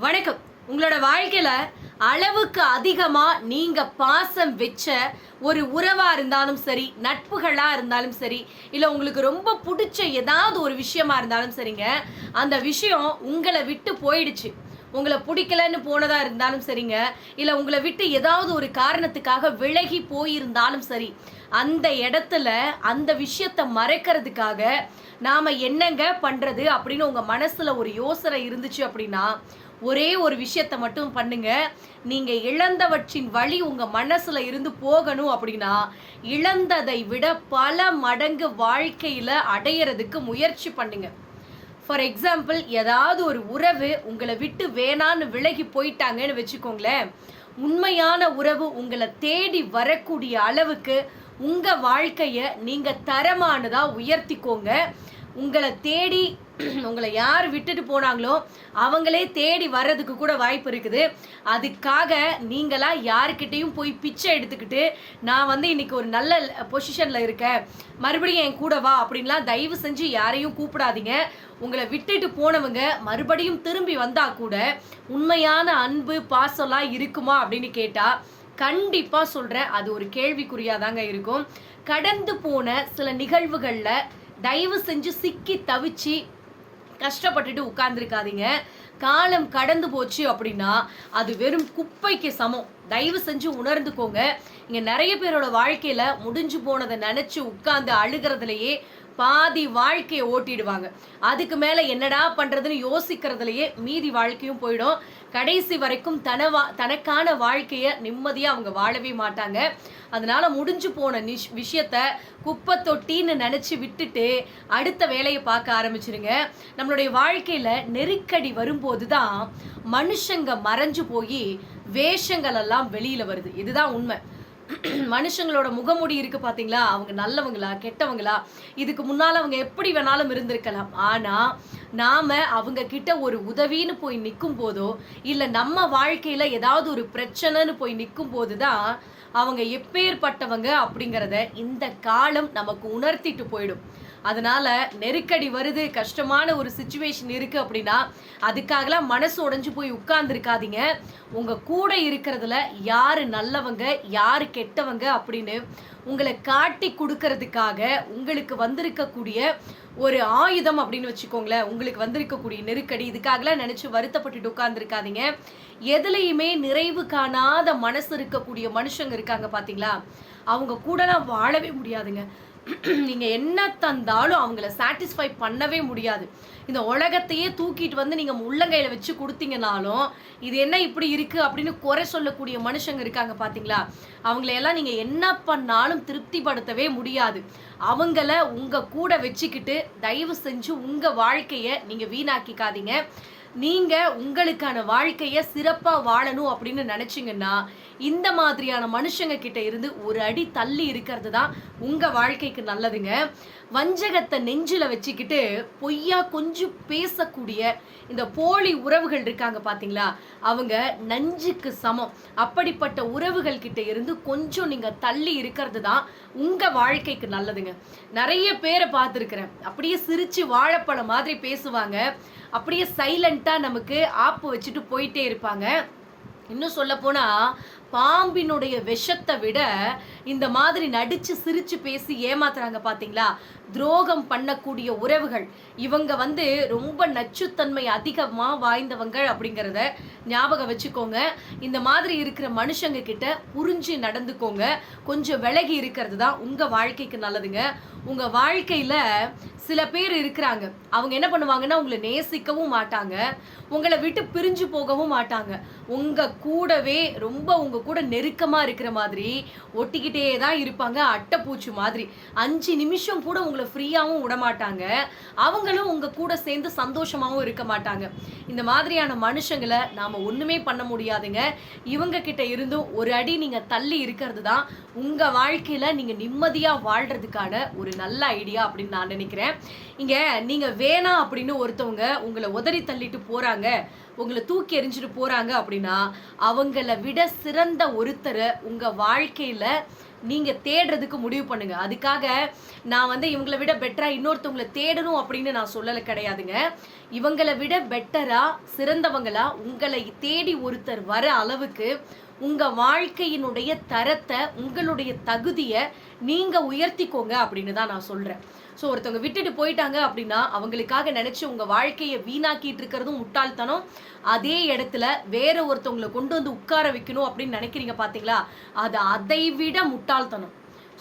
வணக்கம். உங்களோட வாழ்க்கையில அளவுக்கு அதிகமா நீங்க பாசம் வச்ச ஒரு உறவா இருந்தாலும் சரி நட்புகளா இருந்தாலும் சரி இல்ல உங்களுக்கு ரொம்ப பிடிச்ச ஏதாவது ஒரு விஷயமா இருந்தாலும் சரிங்க அந்த விஷயம் உங்களை விட்டு போயிடுச்சு. உங்களை பிடிக்கலன்னு போனதா இருந்தாலும் சரிங்க இல்ல உங்களை விட்டு ஏதாவது ஒரு காரணத்துக்காக விலகி போயிருந்தாலும் சரி அந்த இடத்துல அந்த விஷயத்தை மறைக்கிறதுக்காக நாம என்னங்க பண்றது அப்படின்னு உங்க மனசுல ஒரு யோசனை இருந்துச்சு அப்படின்னா ஒரே ஒரு விஷயத்தை மட்டும் பண்ணுங்க. நீங்க இழந்தவற்றின் வழி உங்க மனசுல இருந்து போகணும் அப்படின்னா இழந்ததை விட பல மடங்கு வாழ்க்கையில அடையிறதுக்கு முயற்சி பண்ணுங்க. ஃபார் எக்ஸாம்பிள் ஏதாவது ஒரு உறவு உங்களை விட்டு வேணான்னு விலகி போயிட்டாங்கன்னு வச்சுக்கோங்களேன். உண்மையான உறவு உங்களை தேடி வரக்கூடிய அளவுக்கு உங்கள் வாழ்க்கையை நீங்கள் தரமானதாக உயர்த்திக்கோங்க. உங்களை தேடி உங்களை யார் விட்டுட்டு போனாங்களோ அவங்களே தேடி வர்றதுக்கு கூட வாய்ப்பு இருக்குது. அதுக்காக நீங்களாக யாருக்கிட்டேயும் போய் பிச்சை எடுத்துக்கிட்டு நான் வந்து இன்னைக்கு ஒரு நல்ல பொசிஷனில் இருக்கேன். மறுபடியும் என் கூட வா அப்படின்லாம் தயவு செஞ்சு யாரையும் கூப்பிடாதீங்க. உங்களை விட்டுட்டு போனவங்க மறுபடியும் திரும்பி வந்தா கூட உண்மையான அன்பு பாசம்லாம் இருக்குமா அப்படின்னு கேட்டால் கண்டிப்பாக சொல்கிறேன் அது ஒரு கேள்விக்குறியாக தாங்க இருக்கும். கடந்து போன சில நிகழ்வுகளில் தயவு செஞ்சு சிக்கி தவிச்சு கஷ்டப்பட்டுட்டு உட்கார்ந்துருக்காதீங்க. காலம் கடந்து போச்சு அப்படின்னா அது வெறும் குப்பைக்கு சமம். தயவு செஞ்சு உணர்ந்துக்கோங்க. இங்கே நிறைய பேரோட வாழ்க்கையில் முடிஞ்சு போனதை நினச்சி உட்காந்து அழுகிறதுலையே பாதி வாழ்க்கையை ஓட்டிடுவாங்க. அதுக்கு மேல என்னடா பண்றதுன்னு யோசிக்கிறதுலயே மீதி வாழ்க்கையும் போயிடும். கடைசி வரைக்கும் தனவா தனக்கான வாழ்க்கைய நிம்மதியா அவங்க வாழவே மாட்டாங்க. அதனால முடிஞ்சு போன நிஷ் விஷயத்த குப்பை தொட்டின்னு நினைச்சு விட்டுட்டு அடுத்த வேலையை பார்க்க ஆரம்பிச்சிருங்க. நம்மளுடைய வாழ்க்கையில நெருக்கடி வரும்போது தான் மனுஷங்க மறைஞ்சு போய் வேஷங்கள் எல்லாம் வெளியில வருது. இதுதான் உண்மை. மனுஷங்களோட முகமுடி இருக்கு பாத்தீங்களா? அவங்க நல்லவங்களா கெட்டவங்களா? இதுக்கு முன்னால அவங்க எப்படி வேணாலும் இருந்திருக்கலாம். ஆனா நாம அவங்க கிட்ட ஒரு உதவின்னு போய் நிற்கும் போதோ இல்ல நம்ம வாழ்க்கையில ஏதாவது ஒரு பிரச்சனைன்னு போய் நிற்கும் போதுதான் அவங்க எப்பேற்பட்டவங்க அப்படிங்கிறத இந்த காலம் நமக்கு உணர்த்திட்டு போயிடும். அதனால நெருக்கடி வருது கஷ்டமான ஒரு சுச்சுவேஷன் இருக்கு அப்படின்னா அதுக்காகலாம் மனசு உடைஞ்சு போய் உட்கார்ந்துருக்காதீங்க. உங்க கூட இருக்கிறதுல யாரு நல்லவங்க யாரு கெட்டவங்க அப்படின்னு உங்களை காட்டி கொடுக்கறதுக்காக உங்களுக்கு வந்திருக்கக்கூடிய ஒரு ஆயுதம் அப்படின்னு வச்சுக்கோங்களேன். உங்களுக்கு வந்திருக்கக்கூடிய நெருக்கடி இதுக்காகலாம் நினைச்சு வருத்தப்பட்டுட்டு உட்கார்ந்துருக்காதீங்க. எதுலையுமே நிறைவு காணாத மனசு இருக்கக்கூடிய மனுஷங்க இருக்காங்க பாத்தீங்களா? அவங்க கூடலாம் வாழவே முடியாதுங்க. நீங்கள் என்ன தந்தாலும் அவங்கள சாட்டிஸ்ஃபை பண்ணவே முடியாது. இந்த உலகத்தையே தூக்கிட்டு வந்து நீங்கள் உள்ளங்கையில் வச்சு கொடுத்தீங்கனாலும் இது என்ன இப்படி இருக்குது அப்படின்னு குறை சொல்லக்கூடிய மனுஷங்க இருக்காங்க பார்த்தீங்களா அவங்கள எல்லாம் என்ன பண்ணாலும் திருப்திப்படுத்தவே முடியாது. அவங்கள உங்கள் கூட வச்சுக்கிட்டு தயவு செஞ்சு உங்கள் வாழ்க்கையை நீங்கள் வீணாக்கிக்காதீங்க. நீங்க உங்களுக்கான வாழ்க்கைய சிறப்பா வாழணும் அப்படின்னு நினைச்சீங்கன்னா இந்த மாதிரியான மனுஷங்க கிட்ட இருந்து ஒரு அடி தள்ளி இருக்கிறது தான் உங்க வாழ்க்கைக்கு நல்லதுங்க. வஞ்சகத்தை நெஞ்சில வச்சுக்கிட்டு பொய்யா கொஞ்சம் பேசக்கூடிய இந்த போலி உறவுகள் இருக்காங்க பாத்தீங்களா? அவங்க நஞ்சுக்கு சமம். அப்படிப்பட்ட உறவுகள் கிட்ட இருந்து கொஞ்சம் நீங்க தள்ளி இருக்கிறது தான் உங்க வாழ்க்கைக்கு நல்லதுங்க. நிறைய பேரை பார்த்துருக்குறேன். அப்படியே சிரிச்சு வாழைப்பழம் மாதிரி பேசுவாங்க. அப்படியே சைலண்ட்டாக நமக்கு ஆப்பு வச்சுட்டு போயிட்டே இருப்பாங்க. இன்னும் சொல்ல போனால் பாம்பினுடைய விஷத்தை விட இந்த மாதிரி நடிச்சு சிரிச்சு பேசி ஏமாத்துறாங்க பாத்தீங்களா? துரோகம் பண்ணக்கூடிய உறவுகள். இவங்க வந்து ரொம்ப நச்சுத்தன்மை அதிகமாக வாய்ந்தவங்க அப்படிங்கிறத ஞாபகம் வச்சுக்கோங்க. இந்த மாதிரி இருக்கிற மனுஷங்க கிட்ட புரிஞ்சு நடந்துக்கோங்க. கொஞ்சம் விலகி இருக்கிறது தான் உங்கள் வாழ்க்கைக்கு நல்லதுங்க. உங்கள் வாழ்க்கையில் சில பேர் இருக்கிறாங்க. அவங்க என்ன பண்ணுவாங்கன்னா உங்களை நேசிக்கவும் மாட்டாங்க. உங்களை விட்டு பிரிஞ்சு போகவும் மாட்டாங்க. உங்கள் கூடவே ரொம்ப உங்கள் கூட நெருக்கமா இருக்கிற மாதிரி ஒட்டிக்கிட்டே தான் இருப்பாங்க அட்டைப்பூச்சி மாதிரி. அஞ்சு நிமிஷம் கூட உங்களை ஃப்ரீயாகவும் விட மாட்டாங்க அவங்களும் உங்க கூட சேர்ந்து சந்தோஷமாகவும் இருக்க மாட்டாங்க. இந்த மாதிரியான மனுஷங்களை நாம ஒன்றுமே பண்ண முடியாதுங்க. இவங்க கிட்ட இருந்தும் ஒரு அடி நீங்கள் தள்ளி இருக்கிறது தான் உங்கள் வாழ்க்கையில் நீங்கள் நிம்மதியாக வாழ்கிறதுக்கான ஒரு நல்ல ஐடியா அப்படின்னு நான் நினைக்கிறேன். இங்கே நீங்கள் வேணாம் அப்படின்னு ஒருத்தவங்க உங்களை உதறி தள்ளிட்டு போகிறாங்க உங்களை தூக்கி எறிஞ்சிட்டு போகிறாங்க அப்படின்னா அவங்கள விட சிறந்த ஒருத்தரை உங்க வாழ்க்கையில நீங்க தேடுறதுக்கு முடிவு பண்ணுங்க. அதுக்காக நான் வந்து இவங்களை விட பெட்டரா இன்னொருத்தவங்களை தேடணும் அப்படின்னு நான் சொல்லலை கிடையாதுங்க. இவங்களை விட பெட்டரா சிறந்தவங்களா உங்களை தேடி ஒருத்தர் வர அளவுக்கு உங்கள் வாழ்க்கையினுடைய தரத்தை உங்களுடைய தகுதியை நீங்கள் உயர்த்திக்கோங்க அப்படின்னு தான் நான் சொல்கிறேன் ஸோ ஒருத்தவங்க விட்டுட்டு போயிட்டாங்க அப்படின்னா அவங்களுக்காக நினச்சி உங்கள் வாழ்க்கையை வீணாக்கிட்டு இருக்கிறதும் முட்டாள்தனம். அதே இடத்துல வேற ஒருத்தவங்களை கொண்டு வந்து உட்கார வைக்கணும் அப்படின்னு நினைக்கிறீங்க பார்த்தீங்களா அது அதை விட முட்டாள்தனம்.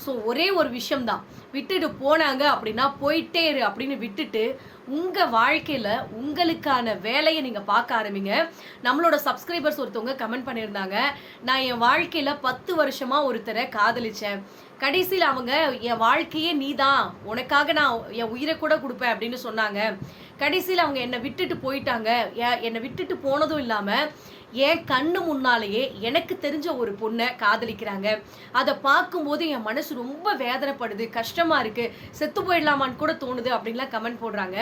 ஸோ ஒரே ஒரு விஷயம்தான். விட்டுட்டு போனாங்க அப்படின்னா போயிட்டே இரு அப்படின்னு விட்டுட்டு உங்கள் வாழ்க்கையில் உங்களுக்கான வேலையை நீங்கள் பார்க்க ஆரம்பிங்க. நம்மளோட சப்ஸ்கிரைபர்ஸ் ஒருத்தவங்க கமெண்ட் பண்ணியிருந்தாங்க. நான் என் வாழ்க்கையில் பத்து வருஷமாக ஒருத்தரை காதலிச்சேன். கடைசியில் அவங்க என் வாழ்க்கையே நீ தான் உனக்காக நான் என் உயிரை கூட கொடுப்பேன் அப்படின்னு சொன்னாங்க. கடைசியில் அவங்க என்னை விட்டுட்டு போயிட்டாங்க. என்னை விட்டுட்டு போனதும் இல்லாமல் என் கண்ணு முன்னாலேயே எனக்கு தெரிஞ்ச ஒரு பொண்ணை காதலிக்கிறாங்க. அதை பார்க்கும்போது என் மனசு ரொம்ப வேதனைப்படுது கஷ்டமாக இருக்குது செத்து போயிடலாமான்னு கூட தோணுது அப்படின்லாம் கமெண்ட் போடுறாங்க.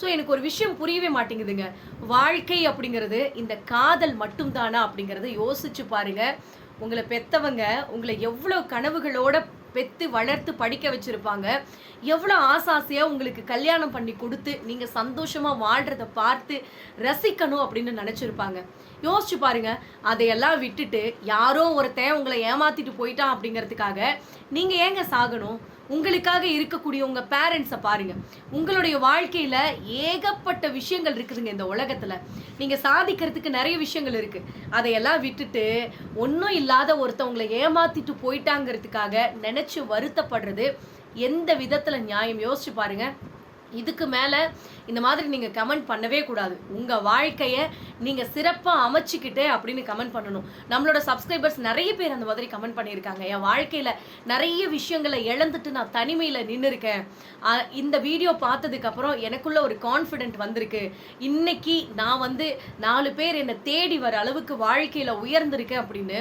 ஸோ எனக்கு ஒரு விஷயம் புரியவே மாட்டேங்குதுங்க. வாழ்க்கை அப்படிங்கிறது இந்த காதல் மட்டும்தானா அப்படிங்கிறத யோசிச்சு பாருங்கள் உங்களை பெத்தவங்க உங்களை எவ்வளோ கனவுகளோட பெத்து வளர்த்து படிக்க வச்சிருப்பாங்க. எவ்வளோ ஆசாசையா உங்களுக்கு கல்யாணம் பண்ணி கொடுத்து நீங்க சந்தோஷமா வாழ்கிறத பார்த்து ரசிக்கணும் அப்படின்னு நினச்சிருப்பாங்க. யோசிச்சு பாருங்க அதையெல்லாம் விட்டுட்டு யாரோ ஒருத்தன் உங்களை ஏமாத்திட்டு போயிட்டான் அப்படிங்கிறதுக்காக நீங்க ஏங்க சாகணும்? உங்களுக்காக இருக்கக்கூடிய உங்க பேரண்ட்ஸை பாருங்க. உங்களுடைய வாழ்க்கையில ஏகப்பட்ட விஷயங்கள் இருக்குதுங்க இந்த உலகத்துல. நீங்க சாதிக்கிறதுக்கு நிறைய விஷயங்கள் இருக்கு. அதையெல்லாம் விட்டுட்டு ஒன்றும் இல்லாத ஒருத்தவங்களை ஏமாத்திட்டு போயிட்டாங்கிறதுக்காக நினைச்சு வருத்தப்படுறது எந்த விதத்துல நியாயம்? யோசிச்சு பாருங்க. இதுக்கு மேல இந்த மாதிரி நீங்க கமெண்ட் பண்ணவே கூடாது. உங்க வாழ்க்கையை நீங்கள் சிறப்பாக அமைச்சிக்கிட்டு அப்படின்னு கமெண்ட் பண்ணணும். நம்மளோட சப்ஸ்கிரைபர்ஸ் நிறைய பேர் அந்த மாதிரி கமெண்ட் பண்ணியிருக்காங்க. என் வாழ்க்கையில் நிறைய விஷயங்களை இழந்துட்டு நான் தனிமையில் நின்று இருக்கேன் இந்த வீடியோ பார்த்ததுக்கு அப்புறம் எனக்குள்ள ஒரு கான்ஃபிடென்ட் வந்திருக்கு. இன்னைக்கு நான் வந்து நாலு பேர் என்னை தேடி வர அளவுக்கு வாழ்க்கையில் உயர்ந்திருக்கேன் அப்படின்னு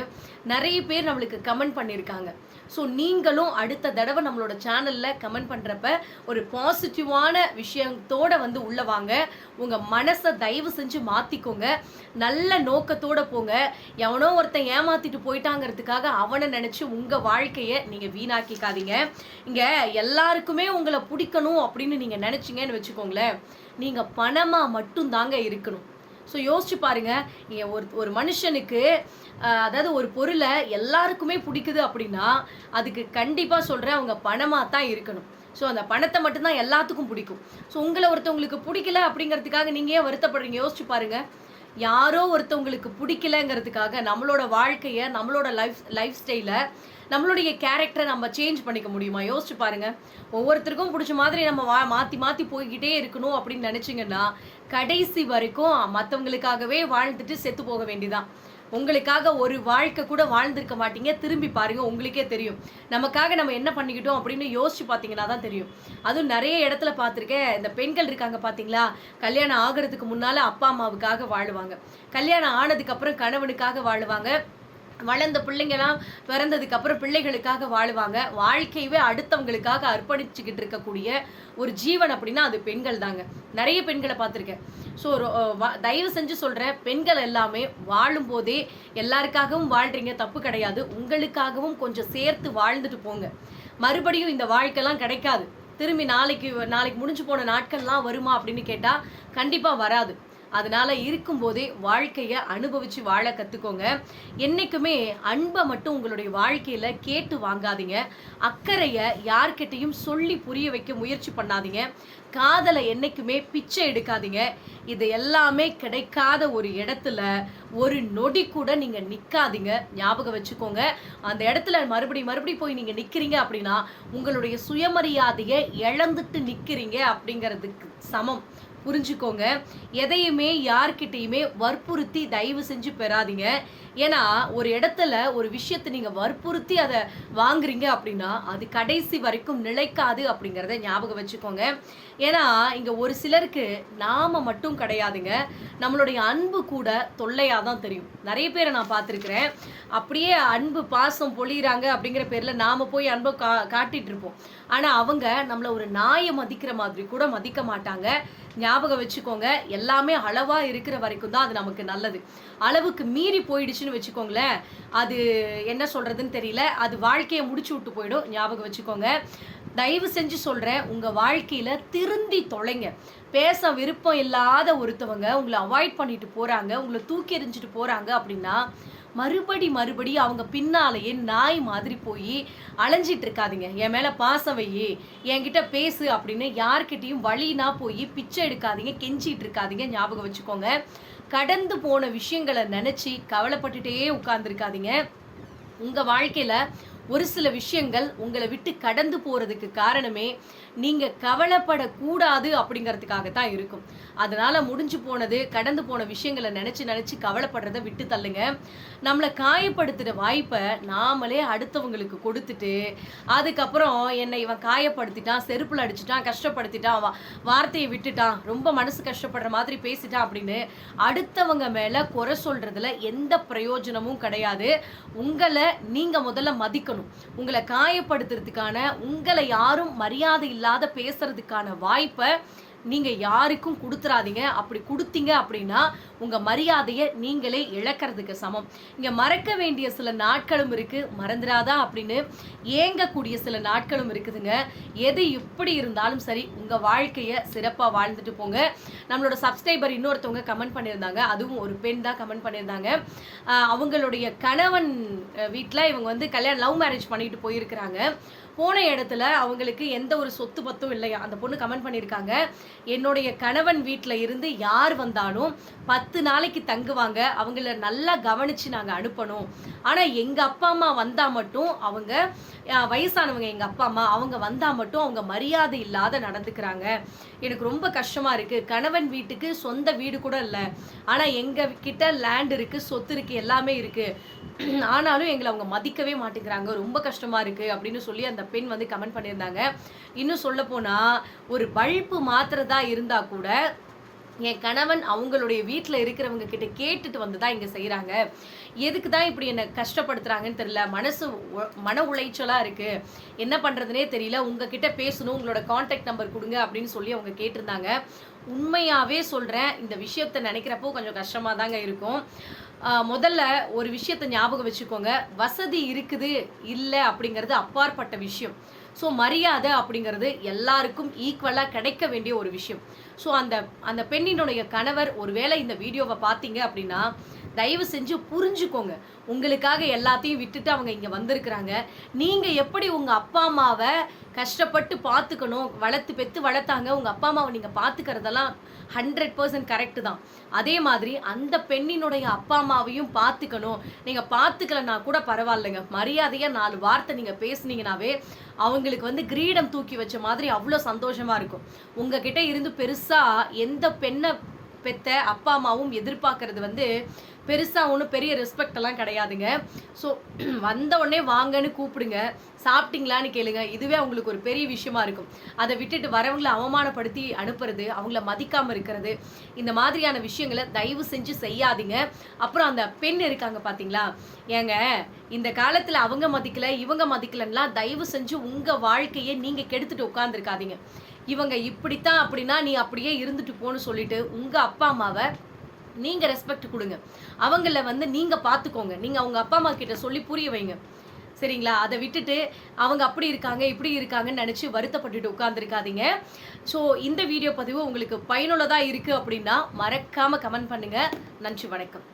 நிறைய பேர் நம்மளுக்கு கமெண்ட் பண்ணியிருக்காங்க. ஸோ நீங்களும் அடுத்த தடவை நம்மளோட சேனலில் கமெண்ட் பண்ணுறப்ப ஒரு பாசிட்டிவான விஷயத்தோட வந்து உள்ளே வாங்க. உங்கள் மனசை தயவு செஞ்சு மாற்றிக்கோங்க நல்ல நோக்கத்தோட போங்க. எவனோ ஒருத்தன் ஏமாத்திட்டு போயிட்டாங்கிறதுக்காக அவனை நினைச்சு உங்க வாழ்க்கையை நீங்க வீணாக்கிக்காதீங்க. இங்க எல்லாருக்குமே உங்களை பிடிக்கணும் அப்படின்னு நீங்க நினச்சிங்கன்னு வச்சுக்கோங்களேன். நீங்க பணமா மட்டும்தாங்க இருக்கணும். ஸோ யோசிச்சு பாருங்க. இங்க ஒரு ஒரு மனுஷனுக்கு அதாவது ஒரு பொருளை எல்லாருக்குமே பிடிக்குது அப்படின்னா அதுக்கு கண்டிப்பாக சொல்கிறேன் அவங்க பணமாக தான் இருக்கணும். ஸோ அந்த பணத்தை மட்டும்தான் எல்லாத்துக்கும் பிடிக்கும். ஸோ உங்களை ஒருத்தவங்களுக்கு பிடிக்கல அப்படிங்கிறதுக்காக நீங்கள் ஏன் வருத்தப்படுறீங்க? யோசிச்சு பாருங்கள் யாரோ ஒருத்தவங்களுக்கு பிடிக்கலங்கிறதுக்காக நம்மளோட வாழ்க்கையை நம்மளோட லைஃப் லைஃப் ஸ்டைலை நம்மளுடைய கேரக்டரை நம்ம சேஞ்ச் பண்ணிக்க முடியுமா? யோசிச்சு பாருங்க. ஒவ்வொருத்தருக்கும் பிடிச்ச மாதிரி நம்ம வா மாற்றி மாற்றி போய்கிட்டே இருக்கணும் அப்படின்னு நினச்சிங்கன்னா கடைசி வரைக்கும் மற்றவங்களுக்காகவே வாழ்ந்துட்டு செத்து போக வேண்டியதான் உங்களுக்காக ஒரு வாழ்க்கை கூட வாழ்ந்திருக்க மாட்டீங்க. திரும்பி பாருங்க உங்களுக்கே தெரியும். நமக்காக நம்ம என்ன பண்ணிக்கிட்டோம் அப்படின்னு யோசிச்சு பார்த்தீங்கன்னா தான் தெரியும். அதுவும் நிறைய இடத்துல பார்த்துருக்கேன். இந்த பெண்கள் இருக்காங்க பார்த்தீங்களா? கல்யாணம் ஆகிறதுக்கு முன்னால் அப்பா அம்மாவுக்காக வாழுவாங்க. கல்யாணம் ஆனதுக்கு அப்புறம் கணவனுக்காக வாழுவாங்க. வளர்ந்த பிள்ளைங்கலாம் பிறந்ததுக்கு அப்புறம் பிள்ளைகளுக்காக வாழுவாங்க. வாழ்க்கையவே அடுத்தவங்களுக்காக அர்ப்பணிச்சுக்கிட்டு இருக்கக்கூடிய ஒரு ஜீவன் அப்படின்னா அது பெண்கள் தாங்க. நிறைய பெண்களை பார்த்துருக்கேன். ஸோ தயவு செஞ்சு சொல்கிறேன் பெண்கள் எல்லாமே வாழும்போதே எல்லாருக்காகவும் வாழ்றீங்க தப்பு கிடையாது. உங்களுக்காகவும் கொஞ்சம் சேர்த்து வாழ்ந்துட்டு போங்க. மறுபடியும் இந்த வாழ்க்கைலாம் கிடைக்காது. திரும்பி நாளைக்கு நாளைக்கு முடிஞ்சு போன நாட்கள்லாம் வருமா அப்படின்னு கேட்டால் கண்டிப்பாக வராது. அதனால இருக்கும்போதே வாழ்க்கையை அனுபவிச்சு வாழ கத்துக்கோங்க. என்னைக்குமே அன்பை மட்டும் உங்களுடைய வாழ்க்கையில கேட்டு வாங்காதீங்க. அக்கறையை யார்கிட்டையும் சொல்லி புரிய வைக்க முயற்சி பண்ணாதீங்க. காதலை என்னைக்குமே பிச்சை எடுக்காதீங்க. இது எல்லாமே கிடைக்காத ஒரு இடத்துல ஒரு நொடி கூட நீங்க நிக்காதீங்க. ஞாபகம் வச்சுக்கோங்க. அந்த இடத்துல மறுபடி மறுபடி போய் நீங்க நிக்கிறீங்க அப்படின்னா உங்களுடைய சுயமரியாதையை இழந்துட்டு நிக்கிறீங்க அப்படிங்கிறதுக்கு சமம். புரிஞ்சுக்கோங்க. எதையுமே யார்கிட்டயுமே வற்புறுத்தி தயவு செஞ்சு பெறாதீங்க. ஏன்னா ஒரு இடத்துல ஒரு விஷயத்தை நீங்க வற்புறுத்தி அதை வாங்குறீங்க அப்படின்னா அது கடைசி வரைக்கும் நிலைக்காது அப்படிங்கிறத ஞாபகம் வச்சுக்கோங்க. ஏன்னா இங்க ஒரு சிலருக்கு நாம மட்டும் கிடையாதுங்க. நம்மளுடைய அன்பு கூட தொல்லையாக தான் தெரியும். நிறைய பேரை நான் பார்த்துருக்குறேன். அப்படியே அன்பு பாசம் பொழியிறாங்க அப்படிங்கிற பேர்ல நாம போய் அன்பை கா காட்டிட்டு இருப்போம். ஆனா அவங்க நம்மள ஒரு நாயை மதிக்கிற மாதிரி கூட மதிக்க மாட்டாங்க. ஞாபகம் வச்சுக்கோங்க எல்லாமே அளவா இருக்கிற வரைக்கும் தான் அது நமக்கு நல்லது. அளவுக்கு மீறி போயிடுச்சு போச்சுன்னு வச்சுக்கோங்களேன். அது என்ன சொல்றதுன்னு தெரியல. அது வாழ்க்கையை முடிச்சு விட்டு போயிடும். ஞாபகம் வச்சுக்கோங்க. தயவு செஞ்சு சொல்றேன் உங்க வாழ்க்கையில திருந்தி தொலைங்க. பேச விருப்பம் இல்லாத ஒருத்தவங்க உங்களை அவாய்ட் பண்ணிட்டு போறாங்க உங்களை தூக்கி எறிஞ்சிட்டு போறாங்க அப்படின்னா மறுபடி மறுபடி அவங்க பின்னாலேயே நாய் மாதிரி போய் அலைஞ்சிட்டு இருக்காதீங்க. என் மேலே பாசம் வையி என்கிட்ட பேசு அப்படின்னு யார்கிட்டையும் வழினா போய் பிச்சை எடுக்காதீங்க கெஞ்சிட்டு இருக்காதீங்க ஞாபகம் வச்சுக்கோங்க. கடந்து போன விஷயங்களை நினச்சி கவலைப்பட்டுட்டே உட்காந்துருக்காதீங்க உங்கள் வாழ்க்கையில் ஒரு சில விஷயங்கள் உங்களை விட்டு கடந்து போகிறதுக்கு காரணமே நீங்கள் கவலைப்படக்கூடாது அப்படிங்கிறதுக்காக தான் இருக்கும். அதனால் முடிஞ்சு போனது கடந்து போன விஷயங்களை நினச்சி நினச்சி கவலைப்படுறத விட்டு தள்ளுங்க. நம்மளை காயப்படுத்துகிற வாய்ப்பை நாமளே அடுத்தவங்களுக்கு கொடுத்துட்டு அதுக்கப்புறம் என்னை இவன் காயப்படுத்திட்டான் செருப்பில் அடிச்சிட்டான் கஷ்டப்படுத்திட்டான் வா- வார்த்தையை விட்டுட்டான் ரொம்ப மனசு கஷ்டப்படுற மாதிரி பேசிட்டான் அப்படின்னு அடுத்தவங்க மேலே குறை சொல்கிறதுல எந்த பிரயோஜனமும் கிடையாது. உங்களை நீங்கள் முதல்ல மதிக்கணும். உங்களை காயப்படுத்துறதுக்கான உங்களை யாரும் மரியாதை இல்லாத பேசுறதுக்கான வாய்ப்பை நீங்கள் யாருக்கும் கொடுத்துறாதீங்க. அப்படி கொடுத்தீங்க அப்படின்னா உங்கள் மரியாதையை நீங்களே இழக்கிறதுக்கு சமம். இங்கே மறக்க வேண்டிய சில நாட்களும் இருக்குது மறந்துடாதா அப்படின்னு ஏங்கக்கூடிய சில நாட்களும் இருக்குதுங்க. எது எப்படி இருந்தாலும் சரி உங்கள் வாழ்க்கையை சிறப்பாக வாழ்ந்துட்டு போங்க. நம்மளோட சப்ஸ்கிரைபர் இன்னொருத்தவங்க கமெண்ட் பண்ணியிருந்தாங்க. அதுவும் ஒரு பெண் தான் கமெண்ட் பண்ணியிருந்தாங்க. அவங்களுடைய கணவன் வீட்டில் இவங்க வந்து கல்யாணம் லவ் மேரேஜ் பண்ணிட்டு போயிருக்கிறாங்க. போன இடத்துல அவங்களுக்கு எந்த ஒரு சொத்து பத்தும் இல்லையா? அந்த பொண்ணு கமெண்ட் பண்ணியிருக்காங்க. என்னுடைய கணவன் வீட்டில் இருந்து யார் வந்தாலும் பத்து நாளைக்கு தங்குவாங்க. அவங்கள நல்லா கவனித்து நாங்கள் அனுப்பணும். ஆனால் எங்கள் அப்பா அம்மா வந்தால் மட்டும் அவங்க வயசானவங்க எங்கள் அப்பா அம்மா அவங்க வந்தால் மட்டும் அவங்க மரியாதை இல்லாத நடந்துக்கிறாங்க. எனக்கு ரொம்ப கஷ்டமாக இருக்குது கணவன் வீட்டுக்கு சொந்த வீடு கூட இல்லை. ஆனால் எங்கள் கிட்ட லேண்ட் இருக்குது சொத்து இருக்குது எல்லாமே இருக்குது ஆனாலும் எங்களை அவங்க மதிக்கவே மாட்டேங்கிறாங்க. ரொம்ப கஷ்டமாக இருக்குது அப்படின்னு சொல்லி அந்த பெண் வந்து கமெண்ட் பண்ணியிருந்தாங்க. இன்னும் சொல்ல போனால் ஒரு பழிப்பு மாத்திரதா இருந்தால் கூட என் கணவன் அவங்களுடைய வீட்டில் இருக்கிறவங்க கிட்ட கேட்டுட்டு வந்து தான் இங்கே செய்கிறாங்க எதுக்கு தான் இப்படி என்னை கஷ்டப்படுத்துறாங்கன்னு தெரியல. மனசு மன உளைச்சலாக இருக்குது என்ன பண்ணுறதுனே தெரியல. உங்ககிட்ட பேசணும். உங்களோட காண்டாக்ட் நம்பர் கொடுங்க அப்படின்னு சொல்லி அவங்க கேட்டிருந்தாங்க. உண்மையாகவே சொல்கிறேன் இந்த விஷயத்தை நினைக்கிறப்போ கொஞ்சம் கஷ்டமாக தாங்க இருக்கும். முதல்ல ஒரு விஷயத்தை ஞாபகம் வச்சுக்கோங்க. வசதி இருக்குது இல்லை அப்படிங்கிறது அப்பாற்பட்ட விஷயம். ஸோ மரியாதை அப்படிங்கிறது எல்லாருக்கும் ஈக்குவலாக கிடைக்க வேண்டிய ஒரு விஷயம். ஸோ அந்த அந்த பெண்ணினுடைய கணவர் ஒருவேளை இந்த வீடியோவை பார்த்தீங்க அப்படின்னா தயவு செஞ்சு புரிஞ்சுக்கோங்க. உங்களுக்காக எல்லாத்தையும் விட்டுட்டு அவங்க இங்கே வந்திருக்கிறாங்க. நீங்கள் எப்படி உங்கள் அப்பா அம்மாவை கஷ்டப்பட்டு பார்த்துக்கணும் வளர்த்து பெற்று வளர்த்தாங்க உங்கள் அப்பா அம்மாவை நீங்கள் பார்த்துக்கிறதெல்லாம் ஹண்ட்ரட் பர்சன்ட் கரெக்டு தான். அதே மாதிரி அந்த பெண்ணினுடைய அப்பா அம்மாவையும் பார்த்துக்கணும். நீங்கள் பார்த்துக்கலன்னா கூட பரவாயில்லைங்க. மரியாதையாக நாலு வார்த்தை நீங்கள் பேசுனீங்கனாவே அவங்களுக்கு வந்து கிரீடம் தூக்கி வச்ச மாதிரி அவ்வளோ சந்தோஷமாக இருக்கும். உங்ககிட்ட இருந்து பெருசாக எந்த பெண்ணை பெத்த அப்பா அம்மாவும் எதிர்பார்க்கறது வந்து பெருசாக ஒன்றும் பெரிய ரெஸ்பெக்ட் எல்லாம் கிடையாதுங்க. ஸோ வந்த உடனே வாங்கன்னு கூப்பிடுங்க. சாப்பிட்டீங்களான்னு கேளுங்க. இதுவே அவங்களுக்கு ஒரு பெரிய விஷயமா இருக்கும். அதை விட்டுட்டு வரவங்களை அவமானப்படுத்தி அனுப்புறது அவங்கள மதிக்காம இருக்கிறது இந்த மாதிரியான விஷயங்களை தயவு செஞ்சு செய்யாதீங்க. அப்புறம் அந்த பெண் இருக்காங்க பாத்தீங்களா? ஏங்க இந்த காலத்துல அவங்க மதிக்கல இவங்க மதிக்கலன்னா தயவு செஞ்சு உங்க வாழ்க்கையை நீங்க கெடுத்துட்டு உட்கார்ந்துருக்காதீங்க. இவங்க இப்படித்தான் அப்படின்னா நீ அப்படியே இருந்துட்டு போன்னு சொல்லிட்டு உங்க அப்பா அம்மாவை நீங்க ரெஸ்பெக்ட் கொடுங்க. அவங்கள வந்து நீங்க பாத்துக்கோங்க. நீங்க அவங்க அப்பா அம்மா கிட்ட சொல்லி புரிய வைங்க. சரிங்களா? அதை விட்டுட்டு அவங்க அப்படி இருக்காங்க இப்படி இருக்காங்கன்னு நினச்சி வருத்தப்பட்டுட்டு உட்காந்துருக்காதீங்க ஸோ இந்த வீடியோ பதிவு உங்களுக்கு பயனுள்ளதாக இருக்குது அப்படின்னா மறக்காமல் கமெண்ட் பண்ணுங்கள் நன்றி வணக்கம்.